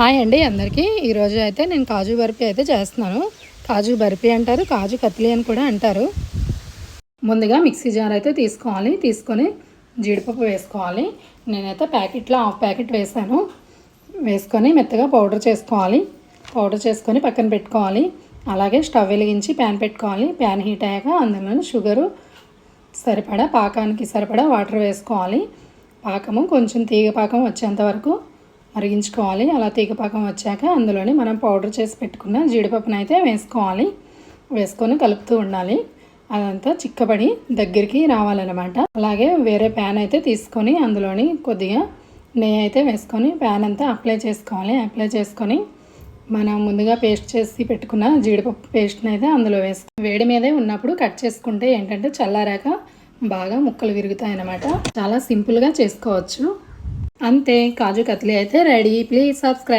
Hi అండి అందరికీ. ఈరోజు అయితే నేను కాజు బర్ఫీ అయితే చేస్తున్నాను. కాజు బర్ఫీ అంటారు కాజు కత్లీ అని కూడా అంటారు. ముందుగా మిక్సీ జార్ అయితే తీసుకోవాలి. తీసుకొని జీడిపప్పు వేసుకోవాలి. నేనైతే ప్యాకెట్లో హాఫ్ ప్యాకెట్ వేసాను. వేసుకొని మెత్తగా పౌడర్ చేసుకోవాలి. పౌడర్ చేసుకొని పక్కన పెట్టుకోవాలి. అలాగే స్టవ్ వెలిగించి ప్యాన్ పెట్టుకోవాలి. ప్యాన్ హీట్ అయ్యాక అందులో షుగరు సరిపడా పాకానికి సరిపడా వాటర్ వేసుకోవాలి. పాకము కొంచెం తీగ పాకం వచ్చేంత వరకు మరిగించుకోవాలి. అలా తీగపాకం వచ్చాక అందులోని మనం పౌడర్ చేసి పెట్టుకున్న జీడిపప్పును అయితే వేసుకోవాలి. వేసుకొని కలుపుతూ ఉండాలి. అదంతా చిక్కబడి దగ్గరికి రావాలన్నమాట. అలాగే వేరే ప్యాన్ అయితే తీసుకొని అందులోని కొద్దిగా నెయ్యి అయితే వేసుకొని ప్యాన్ అంతా అప్లై చేసుకోవాలి. అప్లై చేసుకొని మనం ముందుగా పేస్ట్ చేసి పెట్టుకున్న జీడిపప్పు పేస్ట్ని అయితే అందులో వేసుకుని వేడి మీదే ఉన్నప్పుడు కట్ చేసుకుంటే ఏంటంటే చల్లారాక బాగా ముక్కలు విరుగుతాయి అన్నమాట చాలా సింపుల్గా చేసుకోవచ్చు. అంతే కాజు కత్లీ అయితే రెడీ ప్లీజ్ సబ్స్క్రైబ్